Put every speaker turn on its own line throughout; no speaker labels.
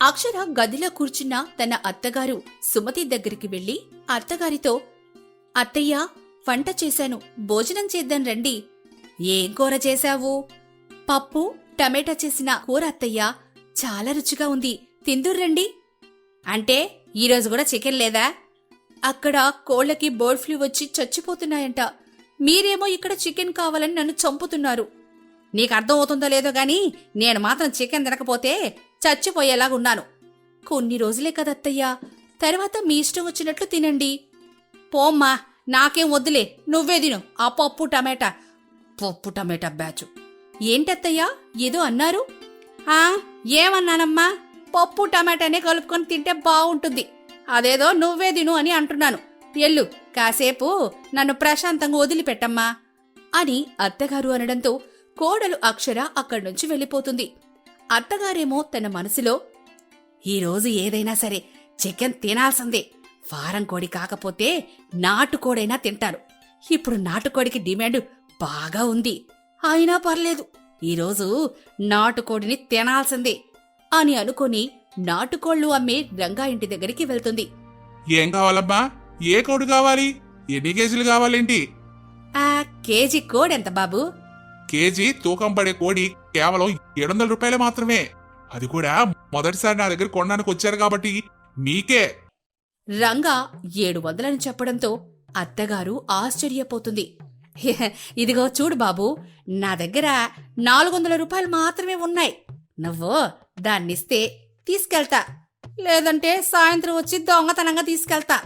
అక్షర గదిలో కూర్చున్న తన అత్తగారు సుమతి దగ్గరికి వెళ్ళి అత్తగారితో అత్తయ్య వంట చేశాను భోజనం చేద్దాం రండి. ఏం కూర చేశావు? పప్పు టమాటా చేసిన కూర అత్తయ్య చాలా రుచిగా ఉంది తిందుర్రండి అంటే ఈరోజు కూడా చికెన్ లేదా? అక్కడ కోళ్ళకి బర్డ్ ఫ్లూ వచ్చి చచ్చిపోతున్నాయంట మీరేమో ఇక్కడ చికెన్ కావాలని నన్ను చంపుతున్నారు. నీకు అర్థం అవుతుందో లేదో గాని నేను మాత్రం చికెన్ తినకపోతే చచ్చిపోయేలాగున్నాను. కొన్ని రోజులే కదత్తయ్యా. తర్వాత మీ ఇష్టం వచ్చినట్లు తినండి. పోమ్మా నాకేం వద్దులే. నువ్వే తిను. ఆ పప్పు టమాటా. పప్పు టమాటా బ్యాచు. ఏంటత్తయ్యా? ఏదో అన్నారు? ఆ ఏమన్నానమ్మా? పప్పు టమాటానే కలుపుకొని తింటే బాగుంటుంది అదేదో నువ్వే తిను అని అంటున్నాను. ఎల్లు కాసేపు నన్ను ప్రశాంతంగా వదిలిపెట్టమ్మా. అని అత్తగారు అనడంతో కోడలు అక్షర అక్కడి నుంచి వెళ్ళిపోతుంది. అత్తగారేమో తన మనసులో ఈరోజు ఏదైనా సరే చికెన్ తినాల్సిందే. ఫారం కోడి కాకపోతే నాటుకోడైనా తింటాను ఇప్పుడు నాటుకోడికి డిమాండ్ బాగా ఉంది. అయినా పర్లేదు. ఈరోజు నాటుకోడిని తినాల్సిందే అని అనుకొని నాటుకోళ్ళు అమ్మే రంగా ఇంటి దగ్గరికి వెళ్తుంది.
ఏం కావాలమ్మా? ఏ కోడి కావాలి? ఎన్ని కేజీలు కావాలేంటి?
ఆ కేజీ కోడెంత బాబు?
కేజీ తూకం పడే కోడి కేవలం ఏడు వందల రూపాయలు మాత్రమే. అది కూడా మొదటిసారి నా దగ్గర కొనడానికి వచ్చారు కాబట్టి మీకే.
రంగా ఏడు వందలని చెప్పడంతో అత్తగారు ఆశ్చర్యపోతుంది. "హెహె, ఇదిగో చూడు బాబు నా దగ్గర నాలుగు వందల రూపాయలు మాత్రమే ఉన్నాయి. నువ్వు దాన్నిస్తే తీసుకెళ్తా. లేదంటే సాయంత్రం వచ్చి దొంగతనంగా తీసుకెళ్తా.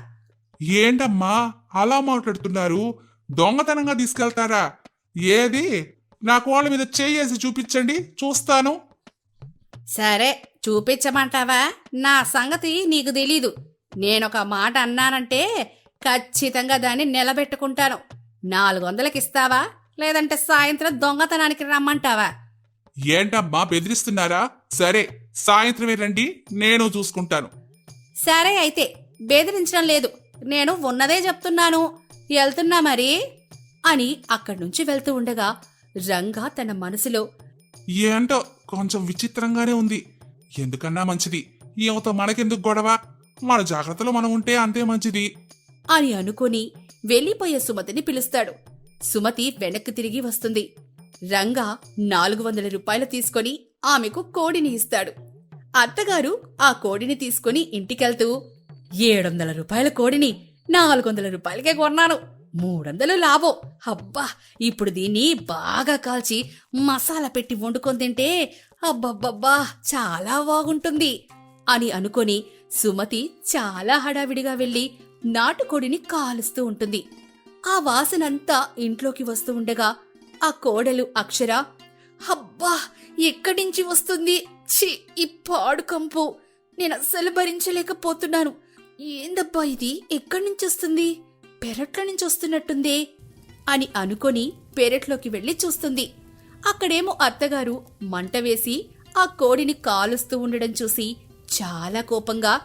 ఏంటమ్మా? అలా మాట్లాడుతున్నారు. దొంగతనంగా తీసుకెళ్తారా? ఏది? నా కోళ్ళ మీద చేయేసి చూపించండి చూస్తాను.
సరే చూపించమంటావా? నా సంగతి నీకు తెలీదు. నేనొక మాట అన్నానంటే ఖచ్చితంగా దాన్ని నిలబెట్టుకుంటాను. నాలుగు వందలకిస్తావా లేదంటే సాయంత్రం దొంగతనానికి రమ్మంటావా?
ఏంటమ్మా బెదిరిస్తున్నారా? సరే సాయంత్రమే రండి నేను చూసుకుంటాను.
సరే అయితే బెదిరించడం లేదు. నేను ఉన్నదే చెప్తున్నాను. వెళ్తున్నా మరి? అని అక్కడి నుంచి వెళ్తూ ఉండగా రంగా తన మనసులో
ఏంటో కొంచెం విచిత్రంగానే ఉంది. ఎందుకన్నా మంచిది? ఈమెతో మనకెందుకు గొడవ? మన జాగ్రత్తలో మనం ఉంటే అంతే మంచిది.
అని అనుకుని వెళ్ళిపోయే సుమతిని పిలుస్తాడు. సుమతి వెనక్కి తిరిగి వస్తుంది. రంగా నాలుగు వందల రూపాయలు తీసుకొని ఆమెకు కోడిని ఇస్తాడు. అత్తగారు ఆ కోడిని తీసుకొని ఇంటికెళ్తూ ఏడొందల రూపాయల కోడిని నాలుగు వందల రూపాయలకే కొన్నాను. మూడొందలు లాభం. అబ్బా ఇప్పుడు దీన్ని బాగా కాల్చి మసాలా పెట్టి వండుకొని తింటే అబ్బబ్బబ్బా చాలా బాగుంటుంది అని అనుకొని సుమతి చాలా హడావిడిగా వెళ్ళి నాటుకోడిని కాలుస్తూ ఉంటుంది. ఆ వాసనంతా ఇంట్లోకి వస్తూ ఉండగా ఆ కోడలు అక్షర అబ్బా ఎక్కడి నుంచి వస్తుంది? ఛీ ఈ పాడుకంపు నేను అస్సలు భరించలేకపోతున్నాను. ఏందబ్బా ఇది? ఎక్కడి నుంచి వస్తుంది? పెరట్లో నుంచి వస్తున్నట్టుందే అని అనుకొని పెరట్లోకి వెళ్ళి చూస్తుంది. అక్కడేమో అత్తగారు మంట వేసి ఆ కోడిని కాలుస్తూ ఉండడం చూసి చాలా కోపంగా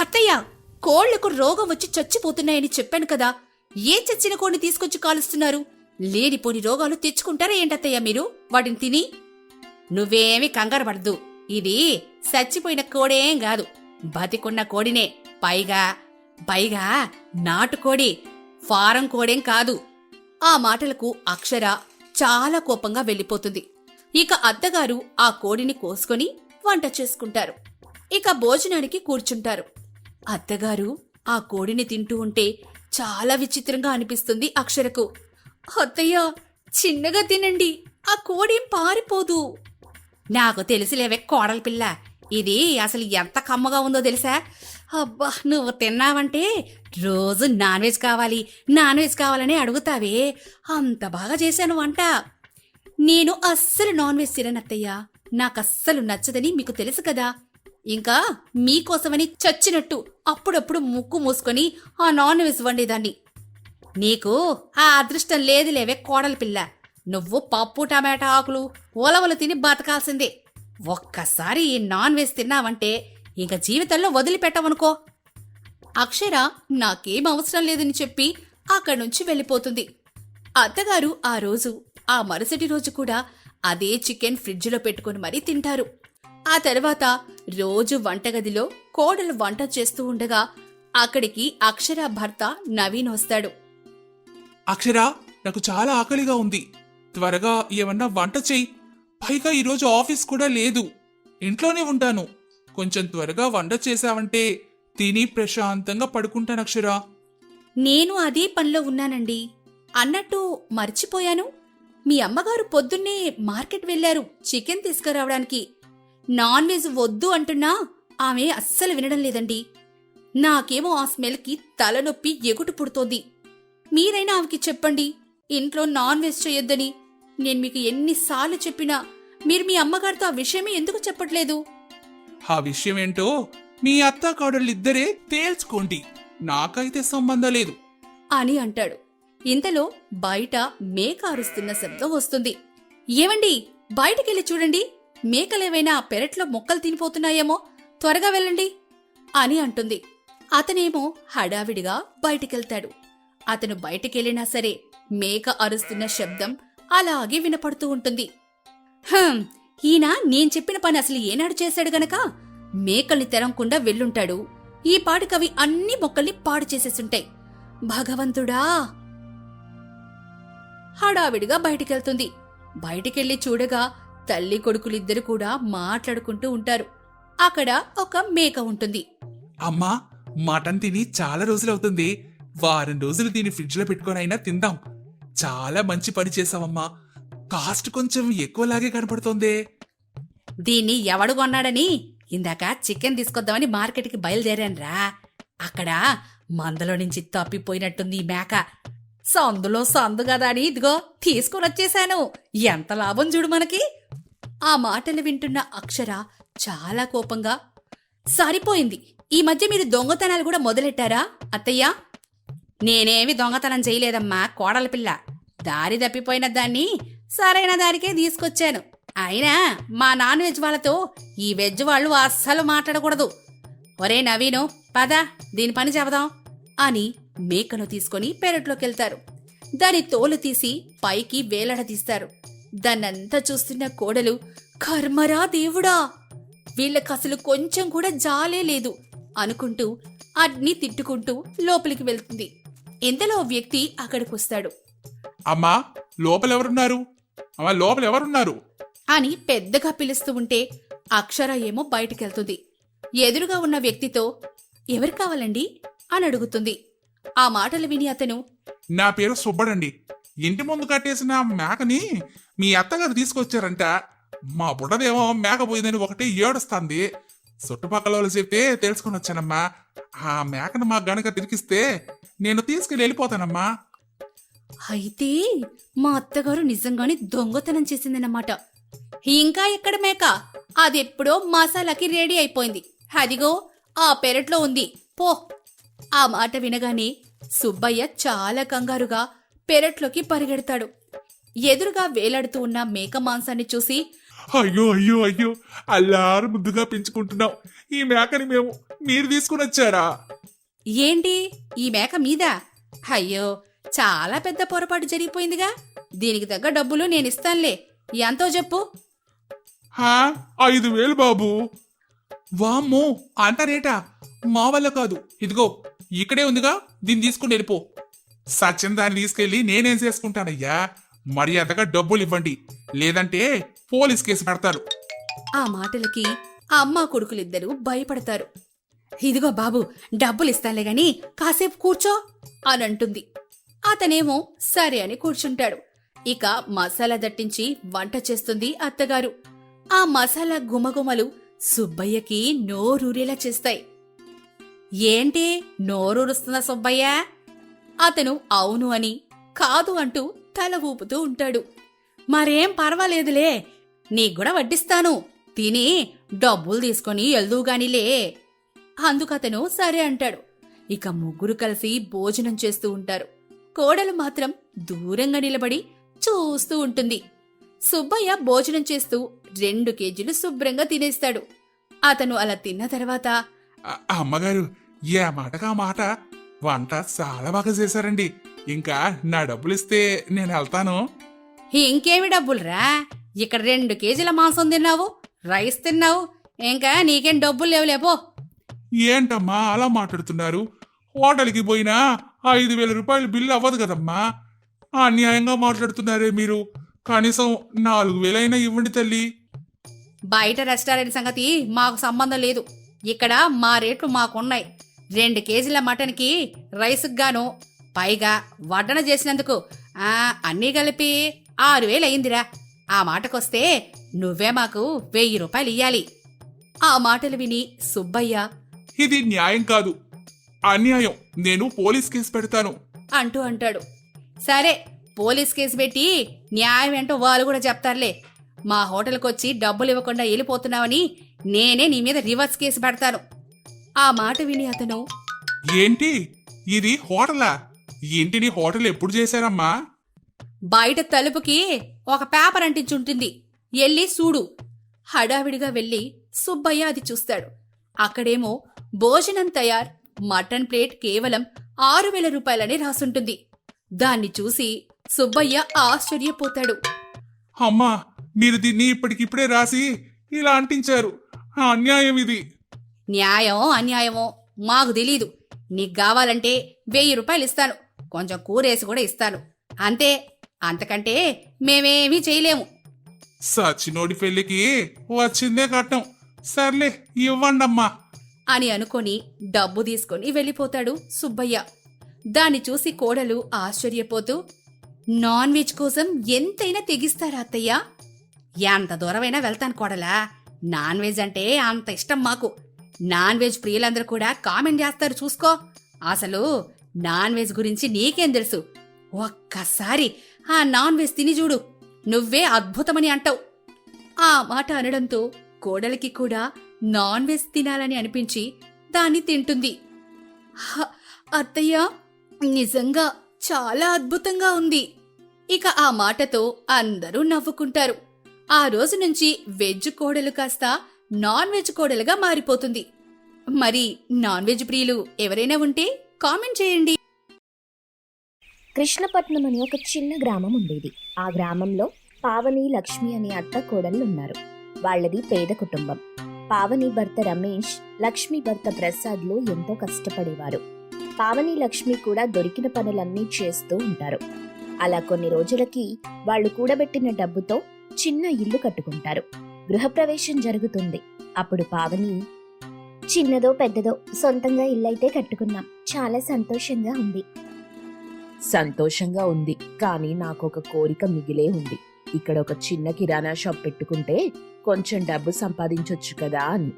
అత్తయ్య కోళ్ళకు రోగం వచ్చి చచ్చిపోతున్నాయని చెప్పాను కదా ఏ చచ్చిన కోడిని తీసుకొచ్చి కాలుస్తున్నారు? లేనిపోని రోగాలు తెచ్చుకుంటారా ఏంటత్తయ్య మీరు? వాటిని తిని. నువ్వేమి కంగారు పడద్దు. ఇది చచ్చిపోయిన కోడేం కాదు. బతికున్న కోడినే. పైగా పైగా నాటుకోడి ఫారం కోడేం కాదు. ఆ మాటలకు అక్షర చాలా కోపంగా వెళ్ళిపోతుంది. ఇక అత్తగారు ఆ కోడిని కోసుకొని వంట చేసుకుంటారు. ఇక భోజనానికి కూర్చుంటారు. అత్తగారు ఆ కోడిని తింటూ ఉంటే చాలా విచిత్రంగా అనిపిస్తుంది అక్షరకు. అత్తయ్య చిన్నగా తినండి. ఆ కోడేం పారిపోదు. నాకు తెలిసిలేవే కోడలపిల్ల ఇది అసలు ఎంత కమ్మగా ఉందో తెలుసా? అబ్బా నువ్వు తిన్నావంటే రోజు నాన్ వెజ్ కావాలి నాన్ వెజ్ కావాలని అడుగుతావే. అంత బాగా చేశాను వంట. నేను అస్సలు నాన్ వెజ్ తిననత్తయ్యా. నాకస్సలు నచ్చదని మీకు తెలుసు కదా. ఇంకా మీకోసమని చచ్చినట్టు అప్పుడప్పుడు ముక్కు మూసుకొని ఆ నాన్ వెజ్ వండేదాన్ని. నీకు ఆ అదృష్టం లేదులేవే కోడల పిల్ల. నువ్వు పప్పు టమాటా ఆకులు ఉలవలు తిని బతకాల్సిందే. ఒక్కసారి ఈ నాన్ వెజ్ తిన్నావంటే ఇంక జీవితంలో వదిలిపెట్టవనుకో. అక్షర నాకేం అవసరం లేదని చెప్పి అక్కడి నుంచి వెళ్ళిపోతుంది. అత్తగారు ఆ రోజు ఆ మరుసటి రోజు కూడా అదే చికెన్ ఫ్రిడ్జ్లో పెట్టుకుని మరీ తింటారు. ఆ తర్వాత రోజు వంటగదిలో కోడలు వంట చేస్తూ ఉండగా అక్కడికి అక్షర భర్త నవీన్ వస్తాడు.
అక్షర నాకు చాలా ఆకలిగా ఉంది. త్వరగా ఏమన్నా వంట చెయ్యి. పైగా ఈరోజు ఆఫీస్ కూడా లేదు. ఇంట్లోనే ఉంటాను. కొంచెం త్వరగా వంట చేశావంటే తిని ప్రశాంతంగా పడుకుంటాను అక్షరా.
నేను అదే పనిలో ఉన్నానండి. అన్నట్టు మర్చిపోయాను. మీ అమ్మగారు పొద్దున్నే మార్కెట్ వెళ్ళారు చికెన్ తీసుకురావడానికి. నాన్ వెజ్ వద్దు అంటున్నా ఆమె అస్సలు వినడం లేదండి. నాకేమో ఆ స్మెల్కి తలనొప్పి ఎగుటు పుడుతోంది. మీరైనా ఆమెకి చెప్పండి ఇంట్లో నాన్ వెజ్ చేయొద్దని. నేను మీకు ఎన్నిసార్లు చెప్పినా మీరు మీ అమ్మగారితో ఆ విషయమే ఎందుకు చెప్పట్లేదు?
ఆ విషయం ఏంటో మీ అత్తాకోడళ్ళిద్దరే తేల్చుకోండి. నాకైతే సంబంధం లేదు.
అని అంటాడు. ఇంతలో బయట మేక అరుస్తున్న శబ్దం వస్తుంది. ఏమండి బయటికెళ్ళి చూడండి. మేకలేవైనా పెరట్లో మొక్కలు తినిపోతున్నాయేమో. త్వరగా వెళ్ళండి. అని అంటుంది. అతనేమో హడావిడిగా బయటికెళ్తాడు. అతను బయటికెళ్ళినా సరే మేక అరుస్తున్న శబ్దం అలాగే వినపడుతూ ఉంటుంది. హం ఈయన నేను చెప్పిన పని అసలు ఏనాడు చేశాడు గనక? మేకల్ని తెరంకుండా వెళ్ళుంటాడు. ఈ పాటికవి అన్ని మొక్కల్ని పాడు చేసేసుంటాయి. భగవంతుడా! హడావిడిగా బయటికెళ్తుంది. బయటికెళ్ళి చూడగా తల్లి కొడుకులిద్దరు కూడా మాట్లాడుకుంటూ ఉంటారు. అక్కడ ఒక మేక ఉంటుంది.
అమ్మా మటన్ తిని చాలా రోజులవుతుంది వారం రోజులు దీన్ని ఫ్రిడ్జ్లో పెట్టుకొని అయినా తిందాం. చాలా మంచి పని చేసావమ్మా కాస్ట్ కొంచెం ఎక్కువలాగే కనపడుతోంది.
దీన్ని ఎవడు కొన్నాడని? ఇందాక చికెన్ తీసుకొద్దామని మార్కెట్కి బయలుదేరానురా. అక్కడ మందలో నుంచి తప్పిపోయినట్టుంది ఈ మేక. సందులో సందు కదా అని ఇదిగో తీసుకొని వచ్చేశాను ఎంత లాభం చూడు మనకి. ఆ మాటలు వింటున్న అక్షర చాలా కోపంగా సరిపోయింది. ఈ మధ్య మీరు దొంగతనాలు కూడా మొదలెట్టారా అత్తయ్య? నేనేమి దొంగతనం చేయలేదమ్మా కోడల పిల్ల. దారి తప్పిపోయిన దాన్ని సరైన దానికే తీసుకొచ్చాను. అయినా మా నాన్ వెజ్ వాళ్ళతో ఈ వెజ్ వాళ్ళు అస్సలు మాట్లాడకూడదు. ఒరే నవీను పద దీని పని చెబదాం అని మేకను తీసుకొని పెరట్లోకెళ్తారు. దాని తోలు తీసి పైకి వేలాడదీస్తారు దాన్నంతా చూస్తున్న కోడలు కర్మరా దేవుడా వీళ్ళకి అసలు కొంచెం కూడా జాలే లేదు అనుకుంటూ అడ్ని తిట్టుకుంటూ లోపలికి వెళ్తుంది. ఇంతలో వ్యక్తి అక్కడికొస్తాడు.
అమ్మా లోపల ఎవరున్నారు అమ్మా లోపల ఎవరున్నారు?
అని పెద్దగా పిలుస్తూ ఉంటే అక్షర ఏమో బయటికెళ్తుంది. ఎదురుగా ఉన్న వ్యక్తితో ఎవరు కావాలండి? అని అడుగుతుంది. ఆ మాటలు విని అతను
నా పేరు సుబ్బడండి. ఇంటి ముందు కట్టేసిన మేకని మీ అత్తగారు తీసుకొచ్చారంట. మా బుడ్డదేమో మేక పోయిందని ఒకటి ఏడుస్తుంది. చుట్టుపక్కల వాళ్ళు చెప్తే తెలుసుకొని వచ్చానమ్మా. ఆ మేకను మా గనక తిరిగిస్తే నేను తీసుకెళ్ళి వెళ్ళిపోతానమ్మా.
అయితే మా అత్తగారు నిజంగానే దొంగతనం చేసిందన్నమాట. ఇంకా ఎక్కడ మేక? అదెప్పుడో మసాలాకి రెడీ అయిపోయింది. అదిగో ఆ పెరట్లో ఉంది. పో. ఆ మాట వినగానే సుబ్బయ్య చాలా కంగారుగా పెరట్లోకి పరిగెడతాడు. ఎదురుగా వేలాడుతూ ఉన్న మేక మాంసాన్ని చూసి
అయ్యో అయ్యో అయ్యో అల్లారు ముద్దుగా పెంచుకుంటున్నాం. ఈ మేకని మేము మీరు తీసుకుని వచ్చారా?
ఏంటి? ఈ మేక మీద? అయ్యో చాలా పెద్ద పొరపాటు జరిగిపోయిందిగా. దీనికి తగ్గ డబ్బులు నేనిస్తానులే ఎంతో చెప్పు.
హా? ఐదు వేలు బాబు. వామ్మో అంత రేటా? మా వల్ల కాదు. ఇదిగో ఇక్కడే ఉందిగా. దీన్ని తీసుకుని వెళ్ళిపో. సత్యం దాన్ని తీసుకెళ్ళి నేనేం చేసుకుంటానయ్యా? మర్యాదగా డబ్బులు ఇవ్వండి. లేదంటే పోలీస్ కేసు పెడతారు.
ఆ మాటలకి ఆ అమ్మ కొడుకులిద్దరూ భయపడతారు. ఇదిగో బాబు డబ్బులు ఇస్తానులే గాని కాసేపు కూర్చో అని అంటుంది. అతనేమో సరే అని కూర్చుంటాడు. ఇక మసాలా దట్టించి వంట చేస్తుంది అత్తగారు. ఆ మసాలా గుమగుమలు సుబ్బయ్యకి నోరూరేలా చేస్తాయి. ఏంటి నోరూరుస్తున్న సుబ్బయ్య? అతను అవును అని కాదు అంటూ తల ఊపుతూ ఉంటాడు. మరేం పర్వాలేదులే నీకు కూడా వడ్డిస్తాను. తిని డబ్బులు తీసుకొని వెళ్దూగానిలే అందుకతను సరే అంటాడు. ఇక ముగ్గురు కలిసి భోజనం చేస్తూ ఉంటారు. కోడలు మాత్రం దూరంగా నిలబడి చూస్తూ ఉంటుంది. సుబ్బయ్య భోజనం చేస్తూ రెండు కేజీలు శుభ్రంగా తినేస్తాడు. అతను అలా తిన్న తర్వాత
అమ్మగారు ఏ మాటగా మాట వంట చాలా బాగా చేశారండి. ఇంకా నా డబ్బులు ఇస్తే నేను వెళ్తాను.
ఇంకేమి డబ్బులురా? ఇక్కడ రెండు కేజీల మాంసం తిన్నావు రైస్ తిన్నావు ఇంకా నీకేం డబ్బులు లేవు లేపో
ఏంటమ్మా అలా మాట్లాడుతున్నారు? హోటల్కి పోయినా ఐదు వేల రూపాయలు బిల్లు అవ్వదు కదమ్మా. అన్యాయంగా మాట్లాడుతున్నారే మీరు. కనీసం నాలుగు వేలైనా ఇవ్వండి తల్లి.
బయట రెస్టారెంట్ సంగతి మాకు సంబంధం లేదు. ఇక్కడ మా రేట్లు మాకున్నాయి. రెండు కేజీల మటన్కి రైస్కి గాను పైగా వడ్డన చేసినందుకు ఆ, అన్నీ కలిపి ఆరు వేలు అయిందిరా. ఆ మాటకొస్తే నువ్వే మాకు వెయ్యి రూపాయలు ఇయ్యాలి. ఆ మాటలు విని సుబ్బయ్య
ఇది న్యాయం కాదు. అన్యాయం. నేను పోలీస్ కేసు పెడతాను.
అంటూ అంటాడు. సరే పోలీస్ కేసు పెట్టి న్యాయం ఏంటో వాళ్ళు కూడా చెప్తారులే. మా హోటల్కి వచ్చి డబ్బులు ఇవ్వకుండా వెళ్ళిపోతున్నావని నేనే నీ మీద రివర్స్ కేసు పెడతాను. ఆ మాట విని అతను
ఏంటి? ఇది హోటలా? ఇంటిని హోటల్ ఎప్పుడు చేశారమ్మా?
బయట తలుపుకి ఒక పేపర్ అంటించుంటుంది. ఎల్లి చూడు. హడావిడిగా వెళ్ళి సుబ్బయ్య అది చూస్తాడు. అక్కడేమో భోజనం తయార్. మటన్ ప్లేట్ కేవలం ఆరు వేల రూపాయలని రాసుంటుంది. దాన్ని చూసి సుబ్బయ్య ఆశ్చర్యపోతాడు.
అమ్మా మీరు దీన్ని ఇప్పటికిప్పుడే రాసి ఇలా అంటించారు. ఆ అన్యాయం ఇది.
న్యాయం అన్యాయమో మాకు తెలీదు. నీకు కావాలంటే వెయ్యి రూపాయలు ఇస్తాను. కొంచెం కూరేసి కూడా ఇస్తాను. అంతే అంతకంటే మేమేమీ చేయలేము.
సచ్చినోడి పెళ్ళికి వచ్చిందే కట్నం. సర్లే ఇవ్వండమ్మా.
అని అనుకొని డబ్బు తీసుకొని వెళ్ళిపోతాడు సుబ్బయ్య. దాన్ని చూసి కోడలు ఆశ్చర్యపోతూ నాన్ వెజ్ కోసం ఎంతైనా తెగిస్తారా అత్తయ్య? ఎంత దూరమైనా వెళ్తాను కోడలా. నాన్ వెజ్ అంటే అంత ఇష్టం మాకు. నాన్ వెజ్ ప్రియులందరూ కూడా కామెంట్ చేస్తారు చూసుకో. అసలు నాన్ వెజ్ గురించి నీకేం తెలుసు? ఒక్కసారి ఆ నాన్ వెజ్ తిని చూడు. నువ్వే అద్భుతమని అంటావు. ఆ మాట అనడంతో కోడలికి కూడా నాన్ వెజ్ తినాలని అనిపించి దాన్ని తింటుంది. హ, అత్తయ్య నిజంగా చాలా అద్భుతంగా ఉంది. ఇక ఆ మాటతో అందరూ నవ్వుకుంటారు. ఆ రోజు నుంచి వెజ్ కోడలు కాస్త నాన్ వెజ్ కోడలుగా మారిపోతుంది. మరి నాన్ వెజ్ ప్రియులు ఎవరైనా ఉంటే కామెంట్ చేయండి.
కృష్ణపట్నం అనే ఒక చిన్న గ్రామం ఉండేది. ఆ గ్రామంలో పావని లక్ష్మి అనే అత్త కోడళ్ళు ఉన్నారు వాళ్ళది పేద కుటుంబం. పావని భర్త రమేష్ లక్ష్మి భర్త ప్రసాద్లు ఎంతో కష్టపడేవారు. పావని లక్ష్మి కూడా దొరికిన పనులన్నీ చేస్తూ ఉంటారు. అలా కొన్ని రోజులకి వాళ్ళు కూడబెట్టిన డబ్బుతో చిన్న ఇల్లు కట్టుకుంటారు. గృహప్రవేశం జరుగుతుంది. అప్పుడు పావని చిన్నదో పెద్దదో సొంతంగా ఇల్లైతే కట్టుకున్నాం. చాలా సంతోషంగా ఉంది.
సంతోషంగా ఉంది. కానీ నాకు ఒక కోరిక మిగిలే ఉంది. ఇక్కడ ఒక చిన్న కిరాణా షాప్ పెట్టుకుంటే కొంచెం డబ్బు సంపాదించొచ్చు కదా అని.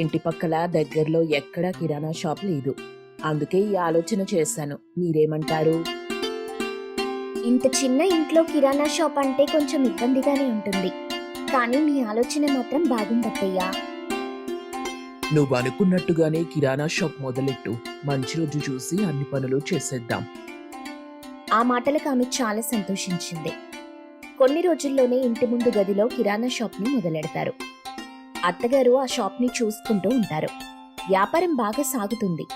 ఇంటి పక్కల దగ్గరలో ఎక్కడా కిరాణా షాప్ లేదు. అందుకే ఈ ఆలోచన చేశాను. మీరేమంటారు?
ఇంత చిన్న ఇంట్లో కిరాణా షాప్ అంటే కొంచెం ఇబ్బందిగానే ఉంటుంది. కానీ మీ ఆలోచన మాత్రం బాగుందత్తయ్యా.
నువ్వు అనుకున్నట్టుగానే కిరాణా షాప్ మొదలెట్టు. మంచి రోజు చూసి అన్ని పనులు చేసేద్దాం.
ఆ మాటలకు ఆమె చాలా సంతోషించింది. కొన్ని రోజుల్లోనే ఇంటి ముందు గదిలో కిరాణా షాప్ని మొదలెడతారు. అత్తగారు ఆ షాప్ని చూసుకుంటూ ఉంటారు. వ్యాపారం బాగా సాగుతుంది.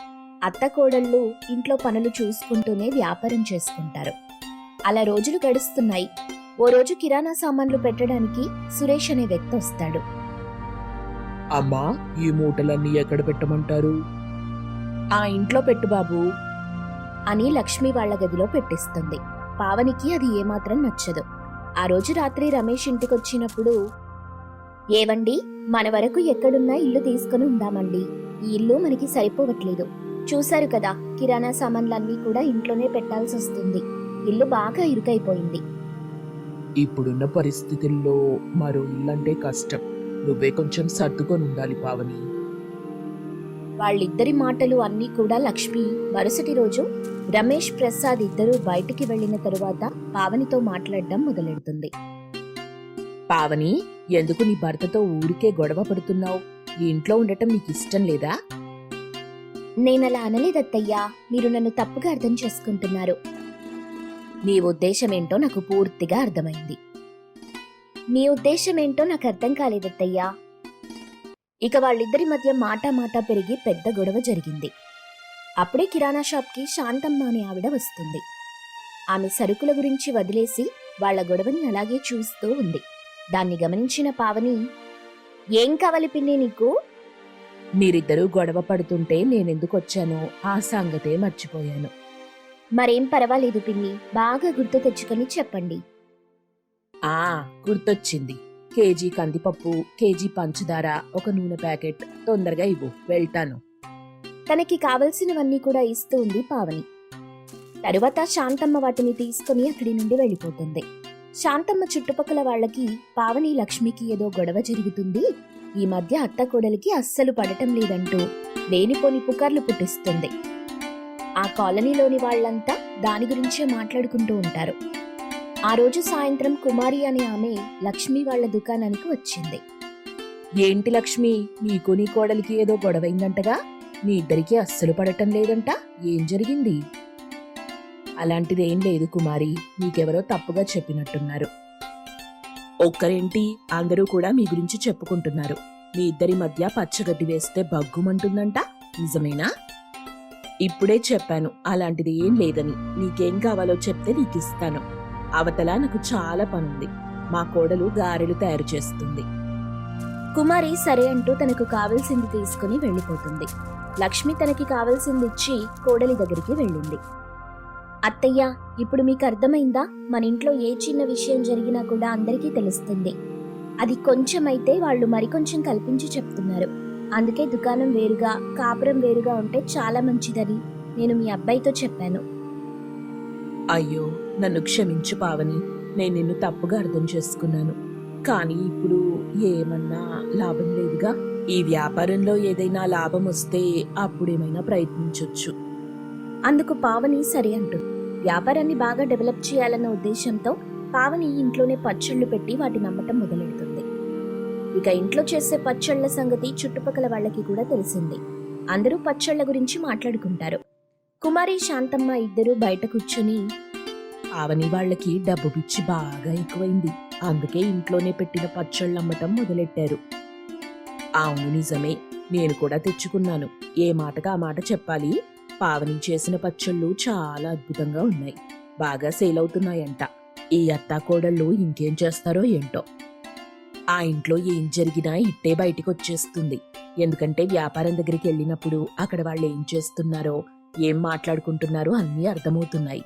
అత్త కోడళ్ళు ఇంట్లో పనులు చూసుకుంటూనే వ్యాపారం చేసుకుంటారు. అలా రోజులు గడుస్తున్నాయి. ఓ రోజు కిరాణా సామాన్లు పెట్టడానికి సురేష్ అనే వ్యక్తి వస్తాడు.
అమ్మా ఈ మూటలన్నీ ఎక్కడ పెట్టమంటారు? ఆ ఇంట్లో పెట్టు బాబు
అని లక్ష్మి వాళ్ళ గదిలో పెట్టిస్తుంది. పావనికి అది ఏమాత్రం నచ్చదు. ఆ రోజు రాత్రి రమేష్ ఇంటికొచ్చినప్పుడు ఏవండి మన వరకు ఎక్కడున్నా ఇల్లు తీసుకుని ఉందామండి. ఈ ఇల్లు మనకి సరిపోవట్లేదు. చూశారు కదా కిరాణా సామాన్లన్నీ కూడా ఇంట్లోనే పెట్టాల్సి వస్తుంది. ఇల్లు బాగా ఇరుకైపోయింది.
ఇప్పుడున్న పరిస్థితుల్లో మరో ఇల్లంటే కష్టం. నువ్వే కొంచెం సర్దుకొని ఉండాలి పావని.
వాళ్ళిద్దరి మాటలు అన్నీ కూడా లక్ష్మి మరుసటి రోజు రమేష్ ప్రసాద్ ఇద్దరూ బయటికి వెళ్ళిన తరువాత పావనితో మాట్లాడడం మొదలెడుతుంది.
పావని ఎందుకు నీ భర్తతో ఊరికే గొడవ పడుతున్నావు? ఈ ఇంట్లో ఉండటం నీకు ఇష్టం లేదా?
నేనలా అనలేదత్తయ్యా. మీరు నన్ను తప్పుగా అర్థం చేసుకుంటున్నారు. నీ ఉద్దేశం ఏంటో నాకు పూర్తిగా అర్థమైంది. మీ ఉద్దేశం ఏంటో నాకు అర్థం కాలేదత్తయ్యా. ఇక వాళ్ళిద్దరి మధ్య మాట మాట పెరిగి పెద్ద గొడవ జరిగింది. అప్పుడే కిరాణా షాప్కి శాంతమ్మ అనే ఆవిడ వస్తుంది. ఆమె సరుకుల గురించి వదిలేసి వాళ్ళ గొడవని అలాగే చూస్తూ ఉంది. దాన్ని గమనించిన పావని ఏం కావాలి పిన్ని నీకు?
మీరిద్దరూ గొడవ పడుతుంటే నేనెందుకు వచ్చానో ఆ సంగతే మర్చిపోయాను.
మరేం పర్వాలేదు పిన్ని బాగా గుర్తు తెచ్చుకొని చెప్పండి.
ఆ గుర్తొచ్చింది. కేజీ కందిపప్పు కేజీ పంచదార ఒక నూనె ప్యాకెట్ తొందరగా ఇవ్వు వెళ్తాను.
తనకి కావలసినవన్నీ కూడా ఇస్తూ ఉంది పావని. తరువాత శాంతమ్మ వాటిని తీసుకుని అక్కడి నుండి వెళ్ళిపోతుంది. శాంతమ్మ చుట్టుపక్కల వాళ్ళకి పావని లక్ష్మికి ఏదో గొడవ జరుగుతుంది. ఈ మధ్య అత్త కోడలికి అస్సలు పడటం లేదంటూ లేనిపోని పుకార్లు పుట్టిస్తుంది. ఆ కాలనీలోని వాళ్ళంతా దాని గురించే మాట్లాడుకుంటూ ఉంటారు. ఆ రోజు సాయంత్రం కుమారి అనే ఆమె లక్ష్మి వాళ్ళ దుకాణానికి వచ్చింది.
ఏంటి లక్ష్మి నీకు నీ కోడలికి ఏదో గొడవైందంటగా? మీ ఇద్దరికీ అస్సలు పడటం లేదంట? ఏం జరిగింది? అలాంటిదేం లేదు కుమారి. నీకెవరో తప్పుగా చెప్పినట్టున్నారు. ఒక్కరేంటి? అందరూ కూడా మీ గురించి చెప్పుకుంటున్నారు. మీ ఇద్దరి మధ్య పచ్చగడ్డి వేస్తే బగ్గుమంటుందంట నిజమేనా? ఇప్పుడే చెప్పాను. అలాంటిది ఏం లేదని. నీకేం కావాలో చెప్తే నీకిస్తాను. అవతల నాకు చాలా పనుంది. మా కోడలు గారెలు తయారు చేస్తుంది.
కుమారి సరే అంటూ తనకు కావలసింది తీసుకుని వెళ్ళిపోతుంది. లక్ష్మి తనకి కావలసింది ఇచ్చి కోడలి దగ్గరికి వెళ్ళింది. అత్తయ్య ఇప్పుడు మీకు అర్థమైందా? మన ఇంట్లో ఏ చిన్న విషయం జరిగినా కూడా అందరికీ తెలుస్తుంది. అది కొంచెం అయితే వాళ్ళు మరికొంచెం కల్పించి చెప్తున్నారు. అందుకే దుకాణం వేరుగా కాపురం వేరుగా ఉంటే చాలా మంచిదని నేను మీ అబ్బాయితో చెప్పాను.
అయ్యో నన్ను క్షమించు పావని. నేను నిన్ను తప్పుగా అర్థం చేసుకున్నాను. కానీ ఇప్పుడు ఏమన్నా లాభం లేదుగా? ఈ వ్యాపారంలో ఏదైనా లాభం వస్తే అప్పుడేమైనా ప్రయత్నించవచ్చు
అందుకు పావని సరే అంటుంది వ్యాపారాన్ని బాగా డెవలప్ చేయాలన్న ఉద్దేశంతో పావని ఇంట్లోనే పచ్చళ్ళు పెట్టి వాటిని అమ్మటం మొదలెడుతుంది. ఇక ఇంట్లో చేసే పచ్చళ్ళ సంగతి చుట్టుపక్కల వాళ్ళకి కూడా తెలిసింది. అందరూ పచ్చళ్ళ గురించి మాట్లాడుకుంటారు. కుమారి శాంతమ్మ ఇద్దరు బయట కూర్చుని
పావని వాళ్ళకి డబ్బు పిచ్చి బాగా ఎక్కువైంది. అందుకే ఇంట్లోనే పెట్టిన పచ్చళ్ళు అమ్మటం మొదలెట్టారు. అవును నిజమే. నేను కూడా తెచ్చుకున్నాను. ఏ మాటగా ఆ మాట చెప్పాలి? పావని చేసిన పచ్చళ్ళు చాలా అద్భుతంగా ఉన్నాయి. బాగా సేల్ అవుతున్నాయంట. ఈ అత్తా కోడళ్ళు ఇంకేం చేస్తారో ఏంటో. ఆ ఇంట్లో ఏం జరిగినా ఇట్టే బయటికి వచ్చేస్తుంది ఎందుకంటే వ్యాపారం దగ్గరికి వెళ్ళినప్పుడు అక్కడ వాళ్ళు ఏం చేస్తున్నారో ఏం మాట్లాడుకుంటున్నారో అన్నీ అర్థమవుతున్నాయి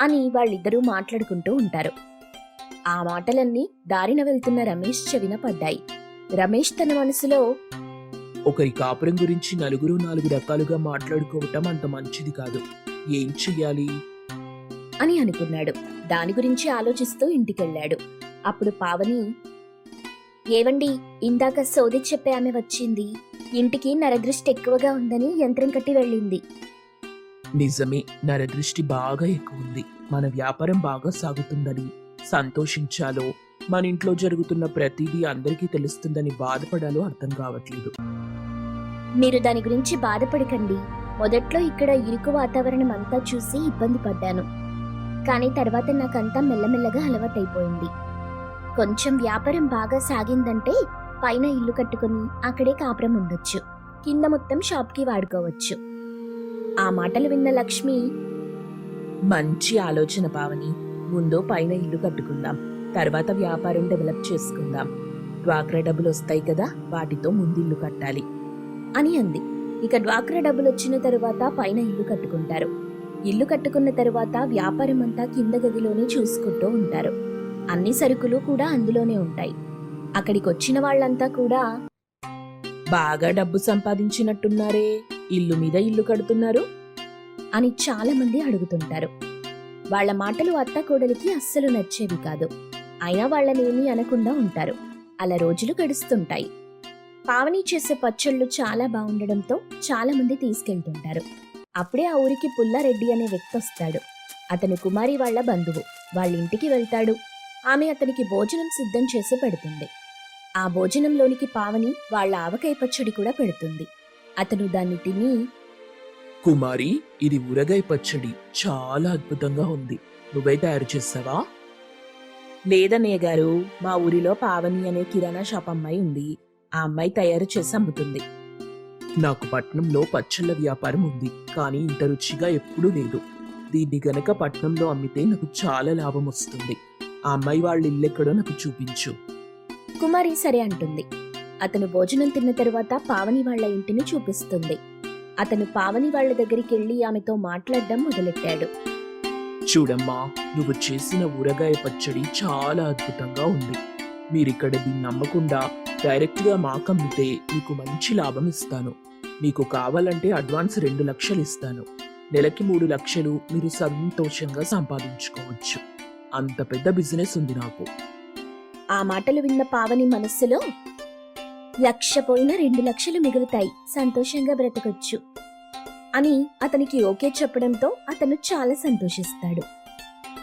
అని వాళ్ళిద్దరూ మాట్లాడుకుంటూ ఉంటారు. ఆ మాటలన్నీ దారిన వెళ్తున్న రమేష్ చెవిన పడ్డాయి. రమేష్ తన మనసులో
ఒకరి కాపురం గురించి నలుగురు నాలుగు రకాలుగా మాట్లాడుకోవటం అంత మంచిది కాదు. ఏం చెయ్యాలి?
అని అనుకున్నాడు. దాని గురించి ఆలోచిస్తూ ఇంటికెళ్ళాడు. అప్పుడు పావని ఏవండి ఇందాక సోది చెప్పే ఆమె వచ్చింది. ఇంటికి నరదృష్టి ఎక్కువగా ఉందని యంత్రం కట్టి వెళ్ళింది.
నిజమే నరదృష్టి బాగా ఎక్కువ ఉంది. మన వ్యాపారం బాగా సాగుతుందని. సంతోషించాలో? మన ఇంట్లో జరుగుతున్న ప్రతిదీ అందరికీ తెలుస్తుందని బాధపడాలో అర్థం కావట్లేదు.
మీరు దాని గురించి బాధపడకండి. మొదట్లో ఇక్కడ ఇరుకు వాతావరణం అంతా చూసి ఇబ్బంది పడ్డాను. కానీ తర్వాత నాకంతా మెల్లమెల్లగా అలవాటైపోయింది. కొంచెం వ్యాపారం బాగా సాగిందంటే పైన ఇల్లు కట్టుకొని అక్కడే కాపురం ఉండొచ్చు. కింద మొత్తం షాప్కి వాడుకోవచ్చు. ఆ మాటలు విన్న లక్ష్మి
మంచి ఆలోచన పావని ముందు పైన ఇల్లు కట్టుకుందాం. తర్వాత వ్యాపారం డెవలప్ చేసుకుందాం. డ్వాక్రా డబ్బులు వస్తాయి కదా వాటితో ముందు ఇల్లు కట్టాలి
అని అంది. ఇక డ్వాక్రా డబ్బులు వచ్చిన తరువాత పైన ఇల్లు కట్టుకుంటారు. ఇల్లు కట్టుకున్న తరువాత వ్యాపారం అంతా కింద గదిలోనే చూసుకుంటూ ఉంటారు. అన్ని సరుకులు కూడా అందులోనే ఉంటాయి. అక్కడికి వచ్చిన వాళ్ళంతా కూడా
బాగా డబ్బు సంపాదించినట్టున్నారే ఇల్లు మీద ఇల్లు కడుతున్నారు?
అని చాలా మంది అడుగుతుంటారు. వాళ్ళ మాటలు అత్త కోడలికి అస్సలు నచ్చేవి కాదు. అయినా వాళ్ళనేమీ అనకుండా ఉంటారు. అలా రోజులు గడుస్తుంటాయి. పావని చేసే పచ్చళ్ళు చాలా బాగుండడంతో చాలా మంది తీసుకెళ్తుంటారు. అప్పుడే ఆ ఊరికి పుల్లారెడ్డి అనే వ్యక్తి వస్తాడు. అతని కుమారి వాళ్ళ బంధువు. వాళ్ళ ఇంటికి వెళ్తాడు. ఆమె అతనికి భోజనం సిద్ధం చేసి పెడుతుంది. ఆ భోజనంలోనికి పావని వాళ్ళ ఆవకాయ పచ్చడి కూడా పెడుతుంది. అతను దాన్ని తిని
కుమారి ఇది ఊరగాయ పచ్చడి. చాలా అద్భుతంగా ఉంది. నువ్వే తయారు చేసావా?
లేదన్నయ్య గారు మా ఊరిలో పావని అనే కిరాణా షాప్ అమ్మాయి ఉంది. ఆ అమ్మాయి తయారు చేసి అమ్ముతుంది.
నాకు పట్నంలో పచ్చళ్ళ వ్యాపారం ఉంది కానీ ఇంత రుచిగా ఎప్పుడూ లేదు. దీన్ని గనక పట్నంలో అమ్మితే నాకు చాలా లాభం వస్తుంది. ఆ అమ్మాయి వాళ్ళ ఇల్లెక్కడో నాకు చూపించు.
కుమారి సరే అంటుంది. అతను భోజనం తిన్న తరువాత పావని వాళ్ళ ఇంటిని చూపిస్తుంది. అతను పావని వాళ్ళ దగ్గరికి వెళ్ళి ఆమెతో మాట్లాడడం మొదలెట్టాడు.
చూడమ్మా నువ్వు చేసిన ఊరగాయ పచ్చడి చాలా అద్భుతంగా ఉంది. మీరిక్కడ దీన్ని నమ్మకుండా డైరెక్ట్గా మాకమ్మితే నీకు మంచి లాభం ఇస్తాను. మీకు కావాలంటే అడ్వాన్స్ రెండు లక్షలు ఇస్తాను. నెలకి మూడు లక్షలు మీరు సంతోషంగా సంపాదించుకోవచ్చు. అంత పెద్ద బిజినెస్ ఉంది నాకు.
ఆ మాటలు విన్న పావని మనస్సులో లక్ష పోయిన రెండు లక్షలు మిగులుతాయి. సంతోషంగా బ్రతకొచ్చు. అని అతనికి ఓకే చెప్పడంతో అతను చాలా సంతోషిస్తాడు.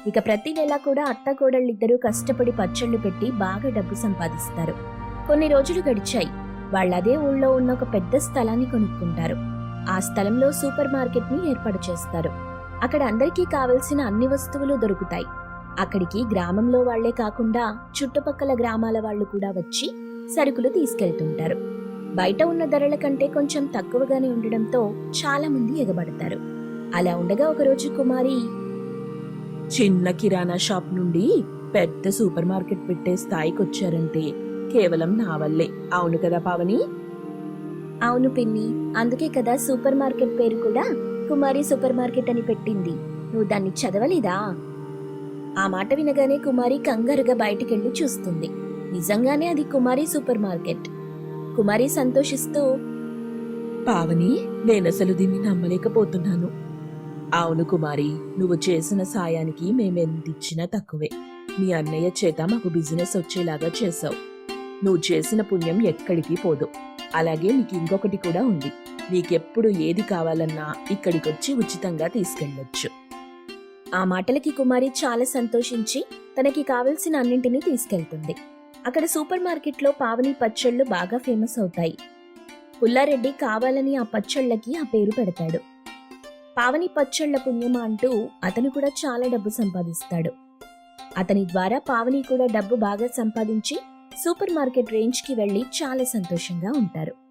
ఇక ప్రతి నెల కూడా అత్తకోడళ్ళిద్దరూ కష్టపడి పచ్చళ్ళు పెట్టి బాగా డబ్బు సంపాదిస్తారు. కొన్ని రోజులు గడిచాయి. వాళ్ళదే ఊళ్ళో ఉన్న ఒక పెద్ద స్థలాన్ని కొనుక్కుంటారు. ఆ స్థలంలో సూపర్ మార్కెట్ని ఏర్పాటు చేస్తారు. అక్కడ అందరికీ కావలసిన అన్ని వస్తువులు దొరుకుతాయి. అక్కడికి గ్రామంలో వాళ్ళే కాకుండా చుట్టుపక్కల గ్రామాల వాళ్ళు కూడా వచ్చి సరుకులు తీసుకెళ్తుంటారు. బయట ఉన్న ధరల కంటే కొంచెం తక్కువగానే ఉండడంతో చాలా మంది ఎగబడతారు. అలా ఉండగా ఒకరోజు కుమారి
చిన్న కిరాణా షాప్ నుండి పెద్ద సూపర్ మార్కెట్ పెట్టే స్థాయికి వచ్చారంటే కేవలం నా వల్లే. అవును కదా పావని?
అవును పిన్ని అందుకే కదా సూపర్ మార్కెట్ పేరు కూడా కుమారి సూపర్ మార్కెట్ అని పెట్టింది. నువ్వు దాన్ని చదవలేదా? ఆ మాట వినగానే కుమారి కంగారుగా బయటికెళ్ళి చూస్తుంది. నిజంగానే అది కుమారి సూపర్ మార్కెట్. కుమారి సంతోషిస్తూ
పావని నేనసలు దీన్ని నమ్మలేకపోతున్నాను. అవును కుమారి నువ్వు చేసిన సాయానికి మేమెంతిచ్చినా తక్కువే. మీ అన్నయ్య చేత మాకు బిజినెస్ వచ్చేలాగా చేసావు నువ్వు చేసిన పుణ్యం ఎక్కడికి పోదు. అలాగే నీకు ఇంకొకటి కూడా ఉంది. నీకెప్పుడు ఏది కావాలన్నా ఇక్కడికొచ్చి ఉచితంగా తీసుకెళ్ళొచ్చు.
ఆ మాటలకి కుమారి చాలా సంతోషించి తనకి కావలసిన అన్నింటినీ తీసుకెళ్తుంది. అక్కడ సూపర్ మార్కెట్లో పావని పచ్చళ్ళు బాగా ఫేమస్ అవుతాయి. పుల్లారెడ్డి కావాలని ఆ పచ్చళ్ళకి ఆ పేరు పెడతాడు. పావని పచ్చళ్ళ పుణ్యమా అంటూ అతను కూడా చాలా డబ్బు సంపాదిస్తాడు. అతని ద్వారా పావని కూడా డబ్బు బాగా సంపాదించి సూపర్ మార్కెట్ రేంజ్కి వెళ్ళి చాలా సంతోషంగా ఉంటారు.